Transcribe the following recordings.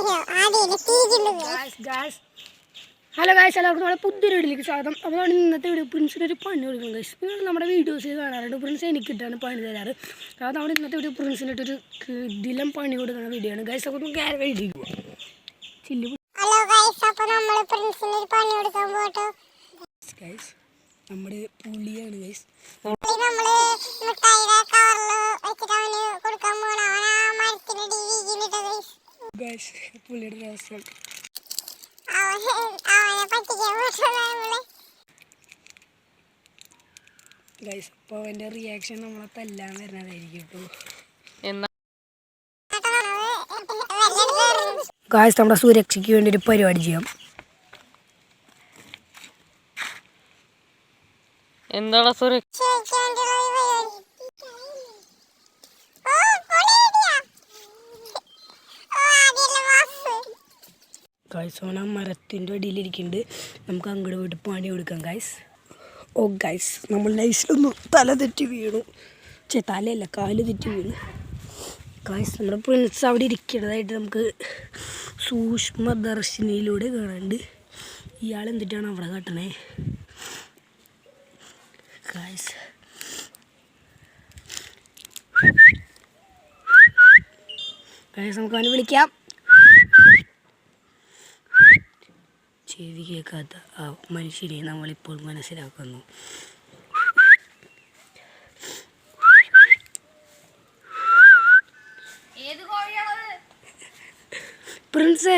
Hello guys എല്ലാവർക്കും നമ്മുടെ പുതിയൊരു വീട്ടിലേക്ക് സ്വാഗതം. അപ്പോൾ നമ്മൾ ഇന്നത്തെ വീഡിയോ പ്രിൻസിന് ഒരു പണി കൊടുക്കും ഗൈസ് നിങ്ങൾ നമ്മുടെ വീഡിയോസ് കാണാറുണ്ട്. പ്രിൻസ് എനിക്കിട്ടാണ് പണി തരാറ്. അതായത് നമ്മൾ ഇന്നത്തെ വീഡിയോ പ്രിൻസിനിട്ടൊരു ഇതിലും പണി കൊടുക്കുന്ന വീഡിയോ ആണ്. ഗൈസ് അപ്പോൾ നമുക്ക് വീഡിയോ ചില്ലു ഹലോ ഗൈസ് അപ്പോൾ നമ്മൾ പ്രിൻസിന് ഒരു പണി കൊടുക്കാൻ പോട്ടോ ഗൈസ് നമ്മുടെ പുള്ളിയാണ് ഗൈസ് ഗൈസ് പുള്ളിയുടെ നമ്മൾ ഗൈസ് അപ്പോൾ അവന്റെ റിയാക്ഷൻ നമ്മളെ തല്ലാൻ വരുന്നതായിരിക്കും കേട്ടോ ഗായ്സ് നമ്മുടെ സുരക്ഷയ്ക്ക് വേണ്ടി ഒരു പരിപാടി ചെയ്യാം. എന്താണ് സുര ചോദിക്കാൻ വേണ്ടിയുള്ള ഒരു പരിപാടി ഓ പൊളി ഐഡിയ ഓ ആദ്യല്ല വാസ് ഗായ്സ് ഓന മരത്തിന്റെ അടിയിലിരിക്കുന്നുണ്ട് നമുക്ക് അങ്ങോട്ട് പോയിട്ട് പണി കൊടുക്കാം ഗായ്സ് ഓ ഗായ്സ് നമ്മൾ നൈസിലൊന്ന് തല തെറ്റി വീണു. ചേ തലയല്ല കാൽ തെറ്റി വീണു. ഗായ്സ് നമ്മുടെ പ്രിൻസ് അവിടെ ഇരിക്കുന്നതായിട്ട് നമുക്ക് സൂക്ഷ്മദർശിനിയിലൂടെ കാണാനുണ്ട്. ഇയാൾ എന്തിട്ടാണ് അവിടെ കാട്ടണേ? ഗായ്സ് ഗായ്സ് നമുക്ക് അവനെ വിളിക്കാം. ചെവി കേൾക്കാത്ത ആ മനുഷ്യനെ നമ്മളിപ്പോൾ മനസ്സിലാക്കുന്നു. പ്രിൻസ്.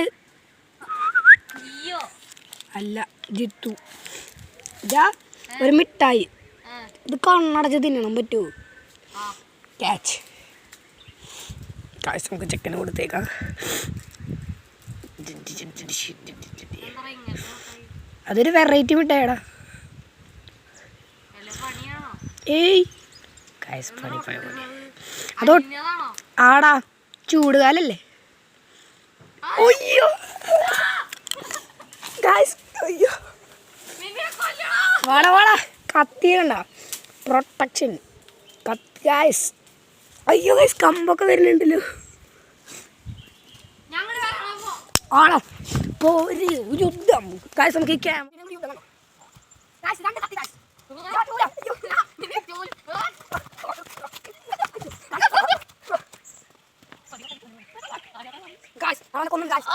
അല്ല ജിത്തു. ഇതാ ഒരു മിഠായി. ഇത് കണ്ണടച്ച് തിന്നണം പറ്റുമോ ക്യാച്ച് കാശ് നമുക്ക് ചിക്കന് കൊടുത്തേക്കാം. അതൊരു വെറൈറ്റി മിഠായിടാ ഏയ് കാശ് പണി പണി. അതോ ആടാ ചൂടുകാലല്ലേ? അയ്യോ. ഗായ്സ് അയ്യോ. വാടാ വാടാ. കത്തി പ്രൊട്ടക്ഷൻ കത്തി ഗായ്സ് അയ്യോ ഗായ്സ് കമ്പൊക്കെ വരുന്നുണ്ടല്ലോ. ആണോ? ഇപ്പോൾ ഒരു യുദ്ധം. കാശ് നമുക്ക് ക്യാമറ ഗായ്സ് അവനെ കൊന്നും ഗായ്സ്